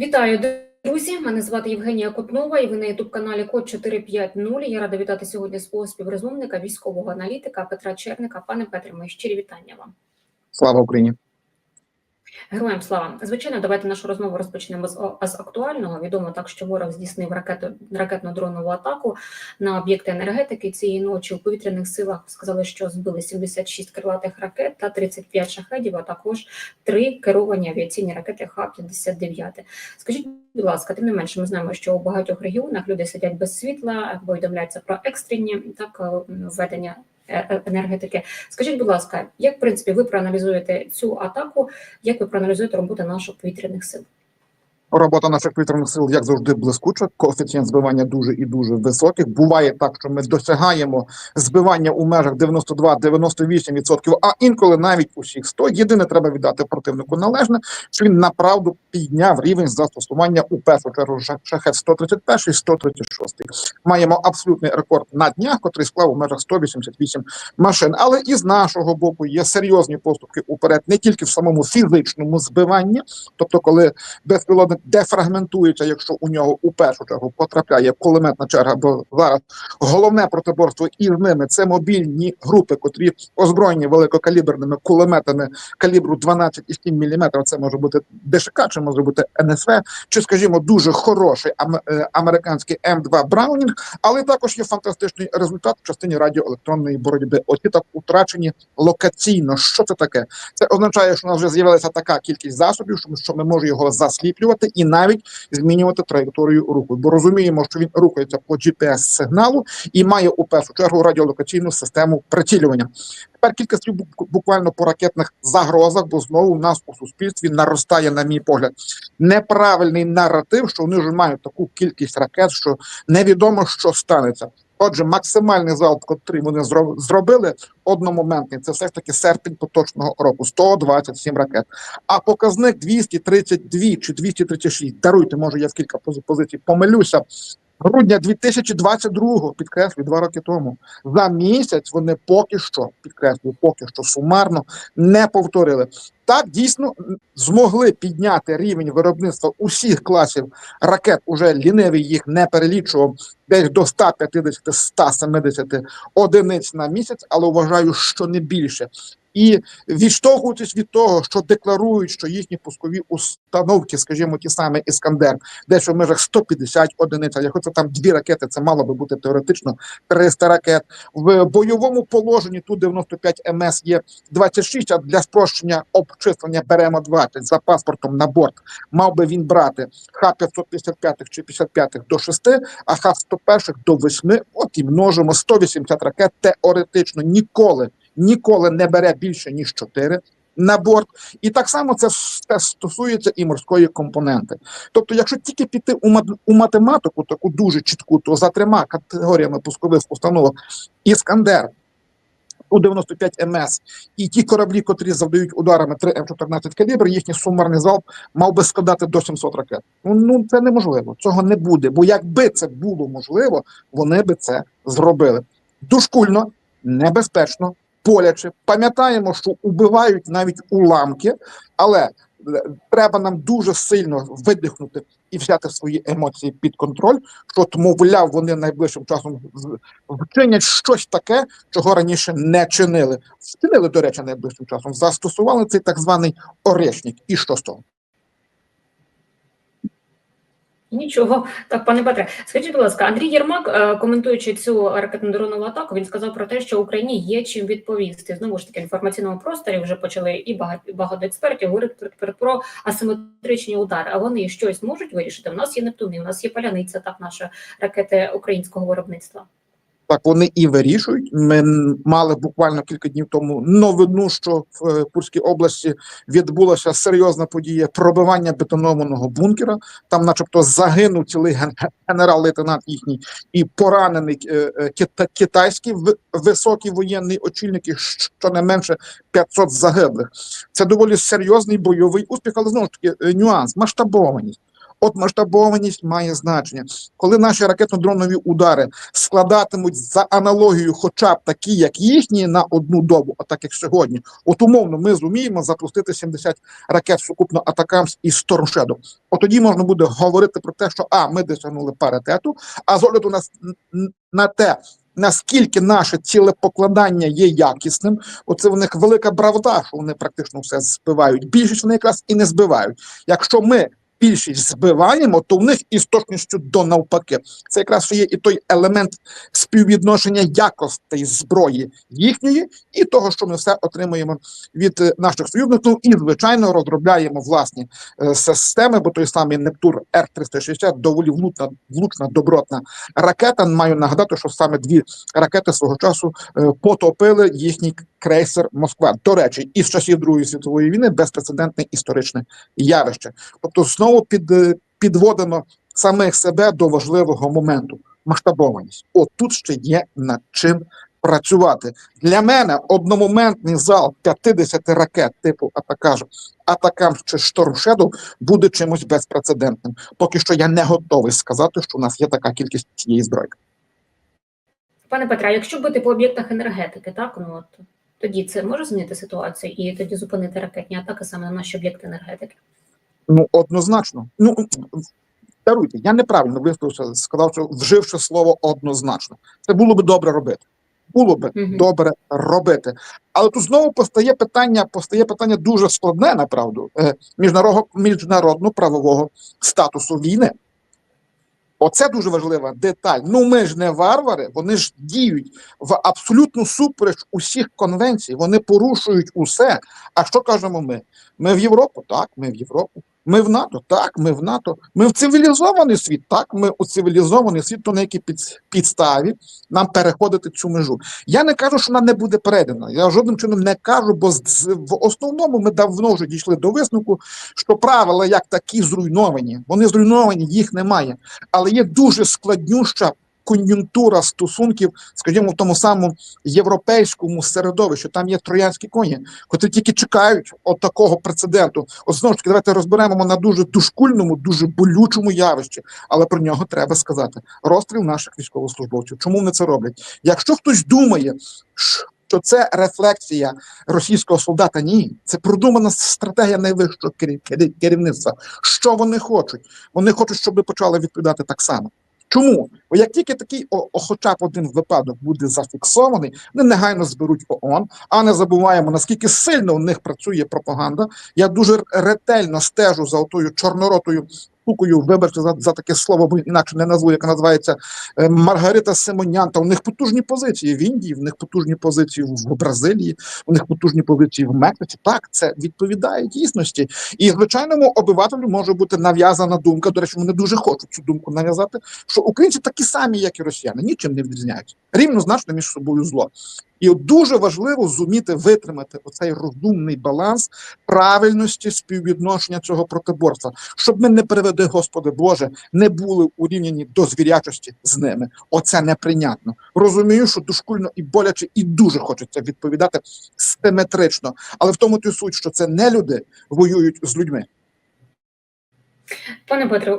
Вітаю, друзі! Мене звати Євгенія Котнова, і ви на ютуб-каналі Код 450. Я рада вітати сьогодні свого співрозмовника, військового аналітика Петра Черника. Пане Петре, мої щирі вітання вам. Слава Україні! Героям слава! Звичайно, давайте нашу розмову розпочнемо з, з актуального. Відомо так, що ворог здійснив ракету, ракетно-дронову атаку на об'єкти енергетики. Цієї ночі у повітряних силах сказали, що збили 76 крилатих ракет та 35 шахедів, а також три керовані авіаційні ракети Х-59. Скажіть, будь ласка, тим не менше, ми знаємо, що у багатьох регіонах люди сидять без світла, повідомляється про екстрені так е, введення енергетики. Скажіть, будь ласка, як в принципі ви проаналізуєте цю атаку? Як ви проаналізуєте роботу наших повітряних сил? Робота наших повітряних сил, як завжди, блискуча. Коефіцієнт збивання дуже і дуже високий. Буває так, що ми досягаємо збивання у межах 92-98%, а інколи навіть усіх 100. Єдине, треба віддати противнику належне, що він направду підняв рівень застосування у першу чергу шахет 131 136. Маємо абсолютний рекорд на днях, котрий склав у межах 188 машин. Але і з нашого боку є серйозні поступки уперед, не тільки в самому фізичному збиванні, тобто, коли безпілотник дефрагментується, якщо у нього у першу чергу потрапляє кулеметна черга. Бо зараз головне протиборство із ними це мобільні групи, котрі озброєні великокаліберними кулеметами калібру 12,7 мм. Це може бути ДШК, чи може бути НСВ, чи, скажімо, дуже хороший е, американський М2 Браунінг, але також є фантастичний результат в частині радіоелектронної боротьби. Оті так утрачені локаційно. Що це таке? Це означає, що у нас вже з'явилася така кількість засобів, що ми можемо його засліплювати і навіть змінювати траєкторію руху. Бо розуміємо, що він рухається по GPS-сигналу і має у першу чергу радіолокаційну систему прицілювання. Тепер кілька слів буквально по ракетних загрозах, бо знову в нас у суспільстві наростає, на мій погляд, неправильний наратив, що вони вже мають таку кількість ракет, що невідомо, що станеться. Отже, максимальний залп, котрий вони зробили, одномоментний, це все ж таки серпень поточного року 127 ракет. А показник 232 чи 236, даруйте, може я в кілька пози- позицій помилюся. Грудня 2022, підкреслюю, два роки тому. За місяць вони поки що, підкреслюю, поки що сумарно не повторили. Так дійсно змогли підняти рівень виробництва усіх класів ракет. Уже лінивий їх не перелічував десь до 150-170 одиниць на місяць, але вважаю, що не більше. І відштовхуючись від того, що декларують, що їхні пускові установки, скажімо, ті самі Іскандер, десь в межах 150 одиниць, якщо це там дві ракети, це мало би бути теоретично 300 ракет. В бойовому положенні ту 95 МС є 26, а для спрощення обчислення беремо 20 за паспортом на борт. Мав би він брати Х-555 чи 55 до 6, а Х-101 до 8, от і множимо 180 ракет теоретично ніколи ніколи не бере більше ніж 4 на борт, і так само це стосується і морської компоненти. Тобто, якщо тільки піти у, мат- у математику, таку дуже чітку, то за трьома категоріями пускових установок Іскандер у 95 МС і ті кораблі, котрі завдають ударами 3 М14 калібр, їхній сумарний залп мав би складати до 700 ракет. Ну, ну це неможливо. Цього не буде. Бо якби це було можливо, вони би це зробили. Дошкульно, небезпечно, боляче. Пам'ятаємо, що убивають навіть уламки, але е, треба нам дуже сильно видихнути і взяти свої емоції під контроль, що мовляв, вони найближчим часом вчинять щось таке, чого раніше не чинили. Вчинили, до речі, найближчим часом. Застосували цей так званий орешник. І що з того? Нічого, так, пане Петре, скажіть, будь ласка, Андрій Єрмак, е, коментуючи цю ракетно-дронову атаку, він сказав про те, що Україні є чим відповісти. Знову ж таки, в інформаційному просторі вже почали і багато, багато експертів говорити про, асиметричні удари. А вони щось можуть вирішити. У нас є Нептуни, у нас є паляниця, так наші ракети українського виробництва. Так вони і вирішують. Ми мали буквально кілька днів тому новину, що в е, Курській області відбулася серйозна подія пробивання бетонованого бункера. Там, начебто, загинув цілий ген- генерал-лейтенант їхній і поранений е, е, кита- китайський високий воєнний очільник, і щонайменше 500 загиблих. Це доволі серйозний бойовий успіх, але знову ж таки нюанс, масштабованість. От масштабованість має значення. Коли наші ракетно-дронові удари складатимуть за аналогією, хоча б такі, як їхні, на одну добу, а так як сьогодні, от умовно ми зуміємо запустити 70 ракет сукупно Атакамс і Storm Shadow. От тоді можна буде говорити про те, що а ми досягнули паритету, а з огляду на, на те. Наскільки наше цілепокладання є якісним, оце в них велика бравда, що вони практично все збивають. Більшість вони якраз і не збивають. Якщо ми більшість збиваємо, то в них із точністю до навпаки. Це якраз є і той елемент співвідношення якостей зброї їхньої і того, що ми все отримуємо від е, наших союзників, і звичайно розробляємо власні е, системи, бо той самий Нептур Р-360 доволі влучна, влучна добротна ракета. Маю нагадати, що саме дві ракети свого часу е, потопили їхній крейсер Москва. До речі, із часів Другої світової війни безпрецедентне історичне явище. Тобто, знову під, е, підводимо самих себе до важливого моменту масштабованість. От тут ще є над чим працювати. Для мене одномоментний зал 50 ракет типу Атакаж, Атакам чи Шторм Shadow буде чимось безпрецедентним. Поки що я не готовий сказати, що у нас є така кількість цієї зброї. Пане Петре, якщо бити по об'єктах енергетики, так ну от тоді це може змінити ситуацію і тоді зупинити ракетні атаки саме на наші об'єкти енергетики. Ну, однозначно. Ну даруйте, я неправильно висловився, сказав, що вживши слово однозначно. Це було би добре робити. Було би Мгм. добре робити. Але тут знову постає питання, постає питання дуже складне, направду, е, міжнародного міжнародно-правового статусу війни. Оце дуже важлива деталь. Ну ми ж не варвари, вони ж діють в абсолютну супереч усіх конвенцій. Вони порушують усе. А що кажемо ми? Ми в Європу? Так, ми в Європу. Ми в НАТО, так, ми в НАТО. Ми в цивілізований світ, так, ми у цивілізований світ, то на якій під, підставі нам переходити цю межу. Я не кажу, що вона не буде передана. Я жодним чином не кажу, бо в основному ми давно вже дійшли до висновку, що правила як такі зруйновані. Вони зруйновані, їх немає. Але є дуже складнюща кон'юнктура стосунків, скажімо, в тому самому європейському середовищі. Там є троянські коні, котрі тільки чекають от такого прецеденту. От знову ж таки, давайте розберемо на дуже душкульному, дуже болючому явищі, але про нього треба сказати. Розстріл наших військовослужбовців. Чому вони це роблять? Якщо хтось думає, що це рефлексія російського солдата, ні, це продумана стратегія найвищого керів- керів- керівництва. Що вони хочуть? Вони хочуть, щоб ви почали відповідати так само. Чому? Бо як тільки такий о, о, хоча б один випадок буде зафіксований, вони негайно зберуть ООН, а не забуваємо, наскільки сильно у них працює пропаганда. Я дуже ретельно стежу за отою чорноротою штукою, вибачте за, за таке слово, бо інакше не назву, яка називається е, Маргарита Симонянта. У них потужні позиції в Індії, в них потужні позиції в Бразилії, у них потужні позиції в Мексиці. Так, це відповідає дійсності. І звичайному обивателю може бути нав'язана думка. До речі, вони дуже хочуть цю думку нав'язати, що українці такі самі, як і росіяни, нічим не відрізняються. Рівнозначно між собою зло. І дуже важливо зуміти витримати оцей розумний баланс правильності співвідношення цього протиборства, щоб ми не приведи, Господи Боже, не були урівняні до звірячості з ними. Оце неприйнятно. Розумію, що дошкульно і боляче, і дуже хочеться відповідати симетрично, але в тому ти суть, що це не люди воюють з людьми. Пане Петре,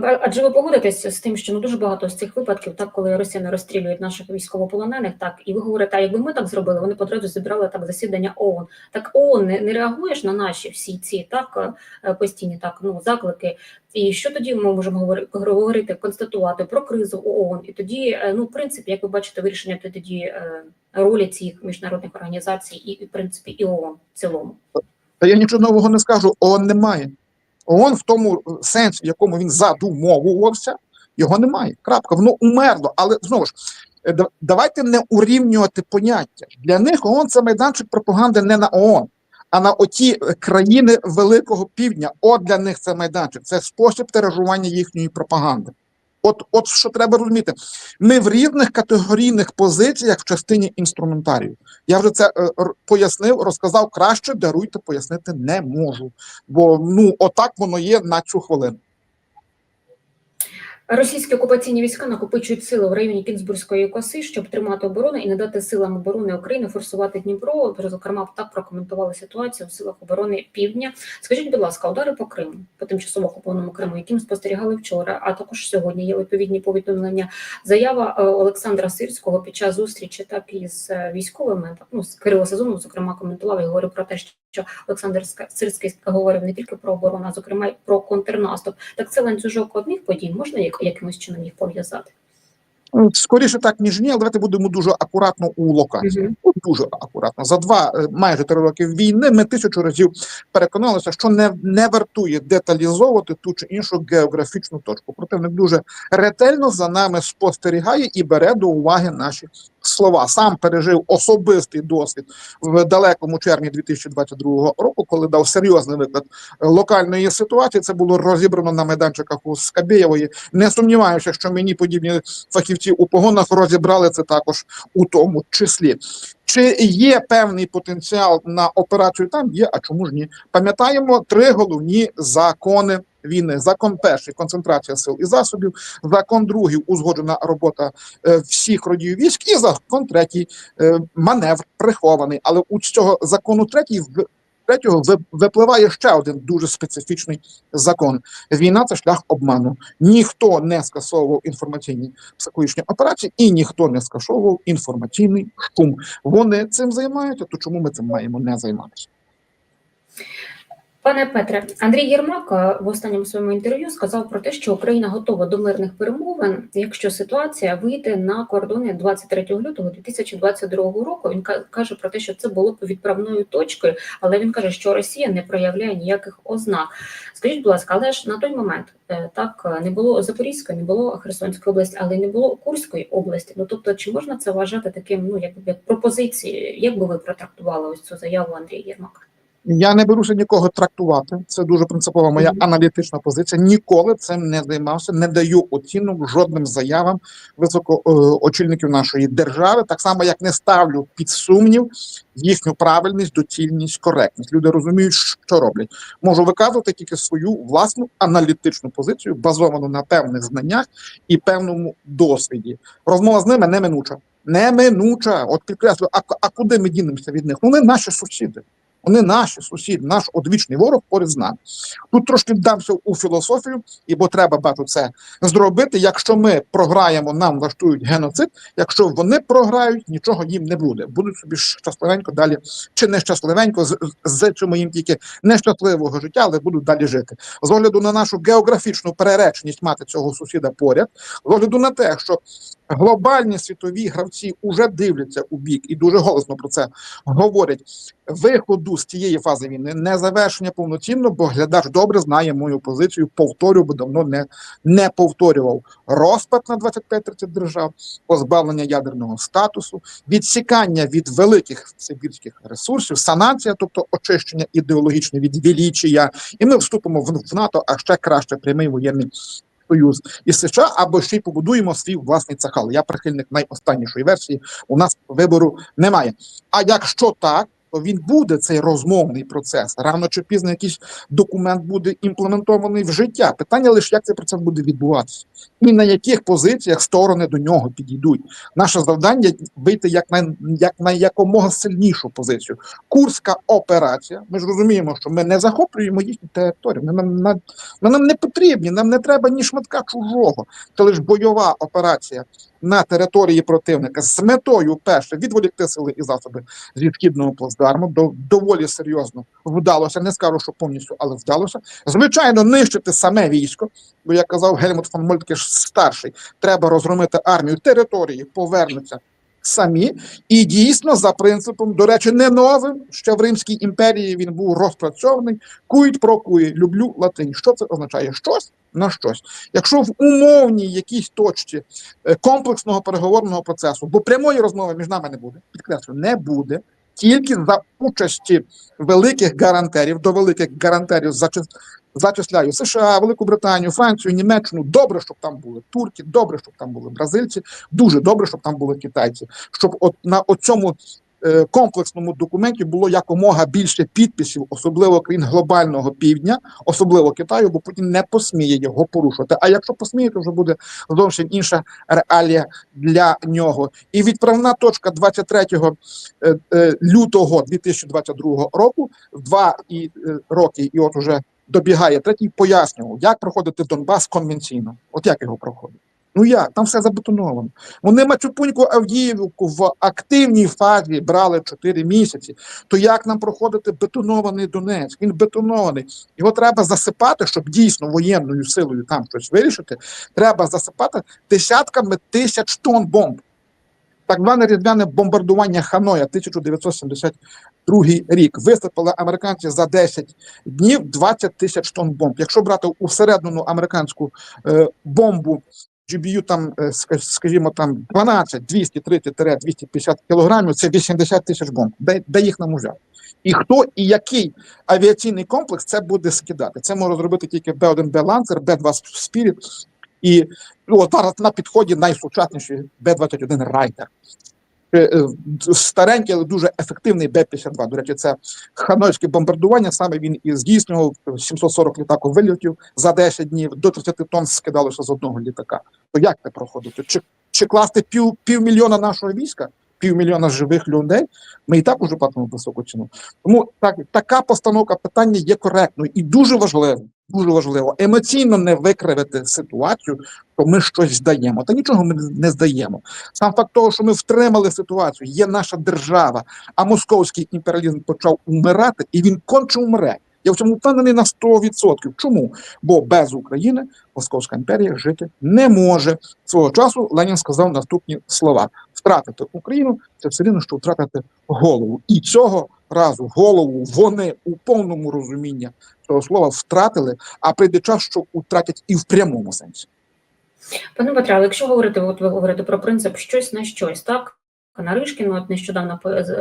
адже ви погодитеся з тим, що ну дуже багато з цих випадків, так коли росіяни розстрілюють наших військовополонених, так і ви говорите, а якби ми так зробили, вони одразу зібрали так засідання ООН. Так ООН не, не реагує ж на наші всі ці так е, постійні так ну заклики. І що тоді ми можемо говори- говорити, констатувати про кризу ООН? І тоді, е, ну в принципі, як ви бачите, вирішення то тоді е, ролі цих міжнародних організацій, і в принципі і ООН в цілому. Та я нічого нового не скажу. ООН немає. ООН в тому е, сенсі, в якому він задумовувався, його немає. Крапка, воно умерло. Але знову ж е, давайте не урівнювати поняття. Для них ООН це майданчик пропаганди не на ООН, а на оті е, країни Великого Півдня. От для них це майданчик. Це спосіб тиражування їхньої пропаганди. От, от що треба розуміти, ми в різних категорійних позиціях в частині інструментарію. Я вже це е, пояснив, розказав краще, даруйте, пояснити не можу. Бо ну отак воно є на цю хвилину. Російські окупаційні війська накопичують сили в районі Кінзбурзької коси, щоб тримати оборону і не дати силам оборони України форсувати Дніпро. Зокрема, так прокоментували ситуацію в силах оборони Півдня. Скажіть, будь ласка, удари по Криму, по тимчасово окупованому Криму, яким спостерігали вчора, а також сьогодні є відповідні повідомлення. Заява е, Олександра Сирського під час зустрічі так із е, військовими, так ну з Кирило Сезоном, зокрема, коментував і говорив про те, що Олександр Сирський говорив не тільки про оборону, а зокрема й про контрнаступ. Так це ланцюжок одних подій можна як- якимось чином їх пов'язати? Скоріше так, ніж ні, але давайте будемо дуже акуратно у локації. От дуже акуратно. За два е, майже три роки війни ми тисячу разів переконалися, що не, не вартує деталізовувати ту чи іншу географічну точку. Противник дуже ретельно за нами спостерігає і бере до уваги наші слова. Сам пережив особистий досвід в далекому червні 2022 року, коли дав серйозний виклад локальної ситуації. Це було розібрано на майданчиках у Скабєєвої. Не сумніваюся, що мені подібні фахівці у погонах розібрали це також у тому числі. Чи є певний потенціал на операцію? Там є, а чому ж ні? Пам'ятаємо три головні закони війни. Закон перший концентрація сил і засобів, закон другий узгоджена робота е, всіх родів військ, і закон третій е, маневр прихований. Але у цього закону третій в третього ви- випливає ще один дуже специфічний закон. Війна це шлях обману. Ніхто не скасовував інформаційні психологічні операції, і ніхто не скасовував інформаційний шум. Вони цим займаються, то чому ми цим маємо не займатися? Пане Петре, Андрій Єрмак в останньому своєму інтерв'ю сказав про те, що Україна готова до мирних перемовин, якщо ситуація вийде на кордони 23 лютого 2022 року. Він каже про те, що це було б відправною точкою, але він каже, що Росія не проявляє ніяких ознак. Скажіть, будь ласка, але ж на той момент е, так не було Запорізької, не було Херсонської області, але й не було Курської області. Ну тобто, чи можна це вважати таким, ну як, як пропозицією? Як би ви протрактували ось цю заяву Андрія Єрмака? Я не беруся нікого трактувати. Це дуже принципова моя аналітична позиція. Ніколи цим не займався, не даю оцінок жодним заявам високоочільників нашої держави, так само як не ставлю під сумнів їхню правильність, доцільність, коректність. Люди розуміють, що роблять. Можу виказувати тільки свою власну аналітичну позицію, базовану на певних знаннях і певному досвіді. Розмова з ними неминуча. Неминуча. От підкреслю, а, а куди ми дінемося від них? Ну, Вони наші сусіди. Вони наші сусіди, наш одвічний ворог поряд з нами. Тут трошки вдамся у філософію, і бо треба бачу це зробити. Якщо ми програємо, нам влаштують геноцид. Якщо вони програють, нічого їм не буде. Будуть собі щасливенько далі, чи нещасливенько, з, з чому їм тільки нещасливого життя, але будуть далі жити. З огляду на нашу географічну перереченість мати цього сусіда поряд, з огляду на те, що глобальні світові гравці уже дивляться у бік і дуже голосно про це говорять. Виходу з цієї фази війни не завершення повноцінно, бо глядач добре знає мою позицію. Повторю, бо давно не, не повторював розпад на 25-30 держав, позбавлення ядерного статусу, відсікання від великих сибірських ресурсів, санація, тобто очищення ідеологічне від величія, і ми вступимо в, в НАТО, а ще краще прямий воєнний. Союз і США або ще й побудуємо свій власний цахал. Я прихильник найостаннішої версії. У нас вибору немає. А якщо так, то він буде цей розмовний процес. Рано чи пізно якийсь документ буде імплементований в життя. Питання лише як цей процес буде відбуватися, і на яких позиціях сторони до нього підійдуть. Наше завдання вийти як на як на якомога сильнішу позицію. Курська операція. Ми ж розуміємо, що ми не захоплюємо їхні території. Ми нам, на- нам не потрібні, нам не треба ні шматка чужого. Це лише бойова операція на території противника з метою перше відволікти сили і засоби зі східного плацдарму. До доволі серйозно вдалося. Не скажу, що повністю, але вдалося. Звичайно, нищити саме військо. Бо як казав Гельмут фон Молькеш старший, треба розгромити армію. Території повернуться самі. І дійсно, за принципом, до речі, не новим. Ще в Римській імперії він був розпрацьований. Кують про куї, люблю латинь. Що це означає? Щось на щось. Якщо в умовній якійсь точці е, комплексного переговорного процесу, бо прямої розмови між нами не буде, підкреслю, не буде. Тільки за участі великих гарантерів, до великих гарантерів зачис- зачисляю США, Велику Британію, Францію, Німеччину. Добре, щоб там були турки, добре, щоб там були бразильці, дуже добре, щоб там були китайці. Щоб от на оцьому е, комплексному документі було якомога більше підписів, особливо країн глобального півдня, особливо Китаю, бо Путін не посміє його порушувати. А якщо посміє, то вже буде зовсім інша реалія для нього. І відправна точка 23 е, е, лютого 2022 року, в два і, роки, і от уже добігає третій, пояснював, як проходити Донбас конвенційно. От як його проходить. Ну як, там все забетоновано. Вони Мачупуньку Авдіївку в активній фазі брали 4 місяці. То як нам проходити бетонований Донецьк? Він бетонований. Його треба засипати, щоб дійсно воєнною силою там щось вирішити. Треба засипати десятками тисяч тонн бомб. Так зване різдвяне бомбардування Ханоя 1972 рік. Висипали американці за 10 днів 20 тисяч тонн бомб. Якщо брати усередину американську е, бомбу GBU там, е, ска- скажімо, там 12, 230-250 кілограмів, це 80 тисяч бомб. Де, де їх нам взяти? І хто і який авіаційний комплекс це буде скидати? Це може зробити тільки Б1 Б Ланцер, Б2 Spirit і ну, от зараз на підході найсучасніший Б-21 Райдер. Е, е, Старенький, але дуже ефективний Б-52. До речі, це ханойське бомбардування. Саме він і здійснював 740 літаків вильотів за 10 днів, до 30 тонн скидалося з одного літака. То як це проходити? Чи, чи класти пів, півмільйона нашого війська, півмільйона живих людей? Ми і так уже платимо високу ціну. Тому так, така постановка питання є коректною і дуже важливо. Дуже важливо емоційно не викривити ситуацію, що ми щось здаємо. Та нічого ми не здаємо. Сам факт того, що ми втримали ситуацію, є наша держава, а московський імперіалізм почав умирати, і він конче умре. Я в цьому впевнений на 100%. Чому? Бо без України Московська імперія жити не може. Свого часу Ленін сказав наступні слова: втратити Україну це все рівно, що втратити голову. І цього разу голову вони у повному розумінні цього слова втратили, а прийде час, що втратять і в прямому сенсі. Пане Петре, але якщо говорити, от ви говорите про принцип щось на щось, так? Наришкін от нещодавно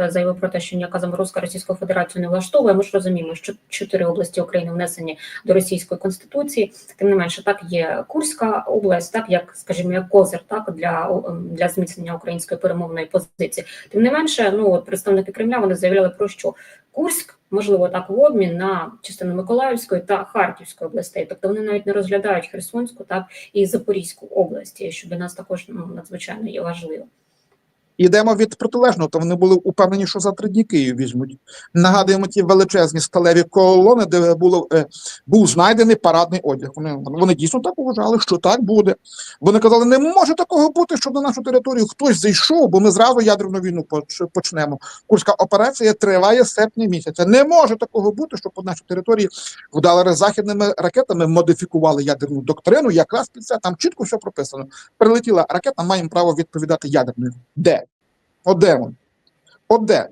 заявив про те, що ніяка заморозка Російської Федерації не влаштовує. Ми ж розуміємо, що чотири області України внесені до російської конституції. Тим не менше, так є Курська область, так як, скажімо, як козир, так для, для зміцнення української перемовної позиції. Тим не менше, ну от представники Кремля вони заявляли про що Курськ, можливо, так в обмін на частину Миколаївської та Харківської областей. Тобто вони навіть не розглядають Херсонську, так і Запорізьку області, що для нас також ну, надзвичайно є важливо. Йдемо від протилежного, то вони були упевнені, що за три дні Київ візьмуть. Нагадуємо ті величезні сталеві колони, де було е, був знайдений парадний одяг. Вони вони дійсно так вважали, що так буде. Вони казали, не може такого бути, щоб на нашу територію хтось зайшов, бо ми зразу ядерну війну почнемо. Курська операція триває серпня місяця. Не може такого бути, щоб по нашій території вдали західними ракетами модифікували ядерну доктрину. Якраз під це там чітко все прописано. Прилетіла ракета, маємо право відповідати ядерною. Де? От де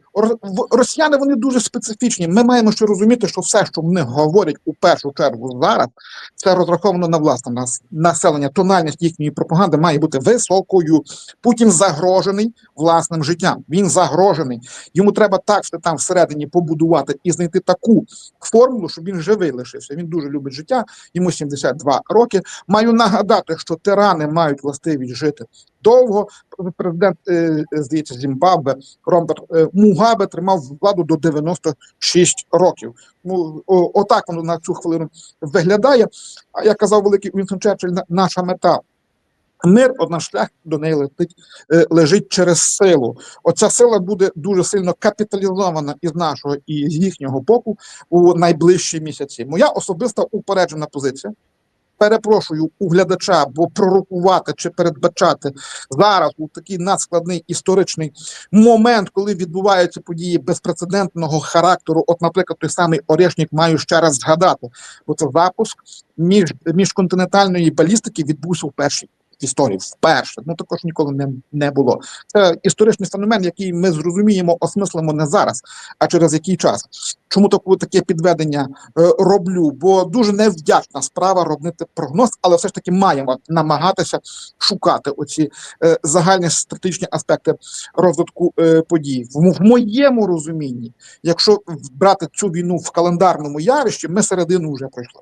Росіяни вони дуже специфічні. Ми маємо ще розуміти, що все, що вони говорять у першу чергу зараз, це розраховано на власне нас населення. Тональність їхньої пропаганди має бути високою. Путін загрожений власним життям. Він загрожений. Йому треба так все там всередині побудувати і знайти таку формулу, щоб він живий лишився. Він дуже любить життя. Йому 72 роки. Маю нагадати, що тирани мають властивість жити довго. Президент е, здається Зімбабве Роберт е, Мугабе тримав владу до 96 років. Ну о, отак воно на цю хвилину виглядає. А як казав великий Вінстон Черчилль, наша мета. Мир, одна шлях до неї летить, е, лежить через силу. Оця сила буде дуже сильно капіталізована із нашого і з їхнього боку у найближчі місяці. Моя особиста упереджена позиція. Перепрошую у глядача, бо пророкувати чи передбачати зараз у такий надскладний історичний момент, коли відбуваються події безпрецедентного характеру. От, наприклад, той самий Орешник маю ще раз згадати, бо це запуск між міжконтинентальної балістики відбувся вперше історії. Вперше ну також ніколи не, не було. Це історичний феномен, який ми зрозуміємо, осмислимо не зараз, а через який час. Чому таку таке підведення е, роблю? Бо дуже невдячна справа робити прогноз, але все ж таки маємо намагатися шукати оці е, загальні стратегічні аспекти розвитку е, подій. В, в моєму розумінні, якщо брати цю війну в календарному явищі, ми середину вже пройшли.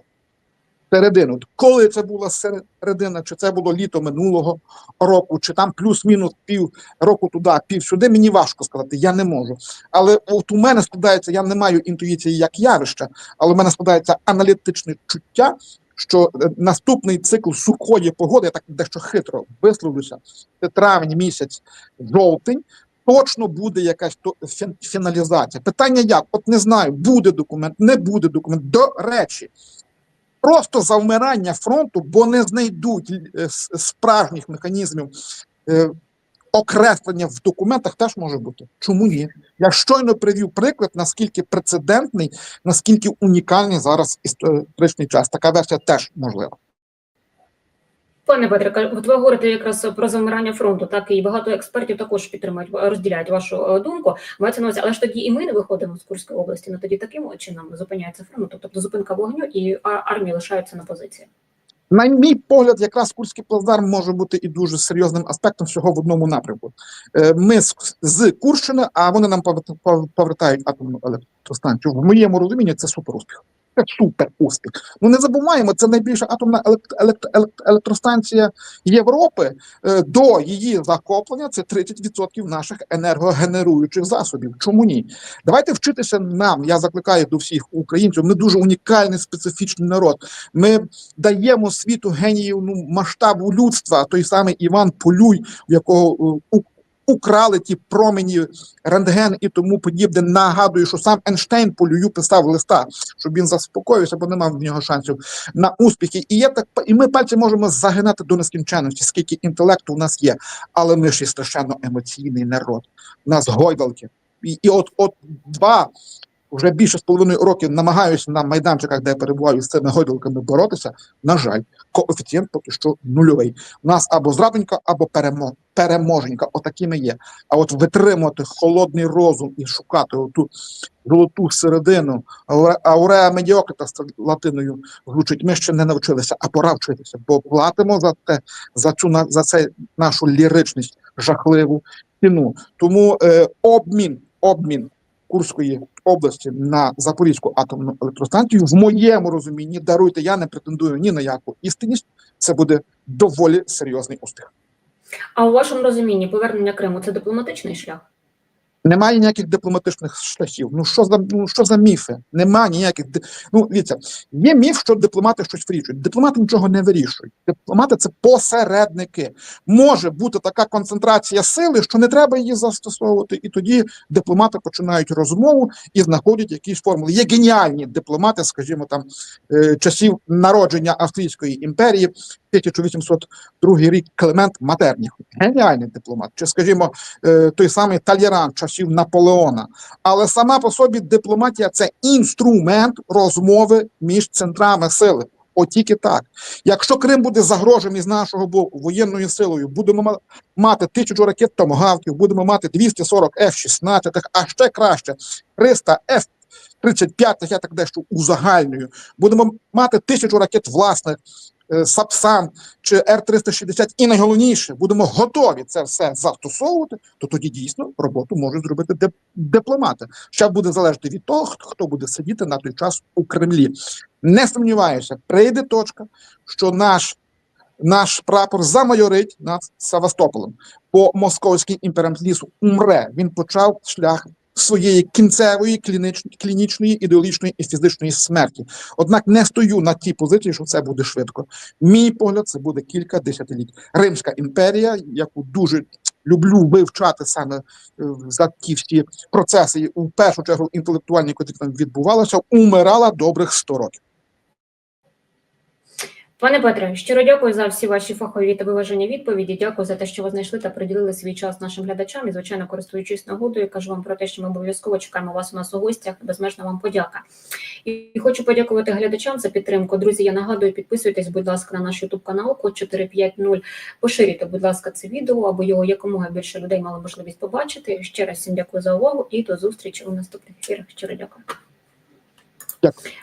Середину. Коли це була середина, чи це було літо минулого року, чи там плюс-мінус пів року туди, пів сюди, мені важко сказати, я не можу. Але от у мене складається, я не маю інтуїції як явища, але в мене складається аналітичне чуття, що е, наступний цикл сухої погоди, я так дещо хитро висловлюся, це травень місяць, жовтень. Точно буде якась фіналізація. Питання як? От не знаю, буде документ, не буде документ. До речі, просто завмирання фронту, бо не знайдуть е, справжніх механізмів е, окреслення в документах, теж може бути. Чому ні? Я щойно привів приклад, наскільки прецедентний, наскільки унікальний зараз історичний час. Така версія теж можлива. Пане Петре, от ви говорите якраз про замирання фронту, так і багато експертів також підтримують, розділяють вашу е, думку. Мається на увазі, але ж тоді і ми не виходимо з Курської області. Ну тоді таким чином зупиняється фронт, тобто зупинка вогню і армії лишаються на позиції. На мій погляд, якраз Курський плацдарм може бути і дуже серйозним аспектом всього в одному напрямку. Е, Ми з, Курщини, а вони нам повер- повертають атомну електростанцію. В моєму розумінні це супер успіх. Це супер успіх. Ну не забуваємо, це найбільша атомна елект- елект- елект- електростанція Європи. Е, До її захоплення це 30% наших енергогенеруючих засобів. Чому ні? Давайте вчитися нам. Я закликаю до всіх українців. Ми дуже унікальний специфічний народ. Ми даємо світу геніїв ну, масштабу людства. Той самий Іван Полюй, у якого е, украли ті промені рентген і тому подібне. Нагадую, що сам Енштейн Полюю писав листа, щоб він заспокоївся, бо не мав в нього шансів на успіхи. І є так, і ми пальці можемо загинати до нескінченності, скільки інтелекту у нас є, але ми ж і страшенно емоційний народ. У нас гойдалки. І, і от, от два вже більше з половиною років намагаюся на майданчиках, де я перебуваю з цими гойдалками боротися. На жаль, коефіцієнт поки що нульовий. У нас або зрадонька, або перемо, переможенька. Отакими є. А от витримувати холодний розум і шукати оту золоту середину, ауре- ауреа медіокрита з латиною звучить. Ми ще не навчилися, а пора вчитися, бо платимо за те, за цю за це нашу ліричність жахливу ціну. Тому е, обмін, обмін Курської області на Запорізьку атомну електростанцію, в моєму розумінні, даруйте, я не претендую ні на яку істинність. Це буде доволі серйозний успіх. А у вашому розумінні повернення Криму це дипломатичний шлях? Немає ніяких дипломатичних шляхів. Ну що за ну що за міфи? Немає ніяких ну дивіться, є міф, що дипломати щось вирішують. Дипломати нічого не вирішують. Дипломати це посередники. Може бути така концентрація сили, що не треба її застосовувати, і тоді дипломати починають розмову і знаходять якісь формули. Є геніальні дипломати, скажімо, там е, часів народження Австрійської імперії, 1802 рік Клемент Матерніх. Геніальний дипломат. Чи, скажімо, е, той самий Талєран часів Наполеона. Але сама по собі дипломатія це інструмент розмови між центрами сили. От тільки так. Якщо Крим буде загрожений з нашого боку воєнною силою, будемо мати тисячу ракет томогавків, будемо мати 240 F-16, а ще краще 300 F-35, я так дещо узагальнюю. Будемо мати тисячу ракет власних, Сапсан чи Р-360, і найголовніше, будемо готові це все застосовувати, то тоді дійсно роботу можуть зробити дип- дипломати. Ще буде залежати від того, хто- буде сидіти на той час у Кремлі. Не сумніваюся, прийде точка, що наш, наш прапор замайорить над Севастополем, бо московський імперіалізм умре. Він почав шлях своєї кінцевої клінічної, клінічної, ідеологічної і фізичної смерті. Однак не стою на тій позиції, що це буде швидко. Мій погляд, це буде кілька десятиліть. Римська імперія, яку дуже люблю вивчати саме е, за ті всі процеси, у першу чергу інтелектуальні, котрі там відбувалися, умирала добрих 100 років. Пане Петре, щиро дякую за всі ваші фахові та виважені відповіді. Дякую за те, що ви знайшли та приділили свій час нашим глядачам. І звичайно, користуючись нагодою, кажу вам про те, що ми обов'язково чекаємо вас у нас у гостях. Безмежна вам подяка. І хочу подякувати глядачам за підтримку. Друзі, я нагадую, підписуйтесь, будь ласка, на наш YouTube канал код 450. Поширюйте, будь ласка, це відео, аби його якомога більше людей мало можливість побачити. Ще раз всім дякую за увагу і до зустрічі у наступних ефірах. Щиро дякую. Дякую.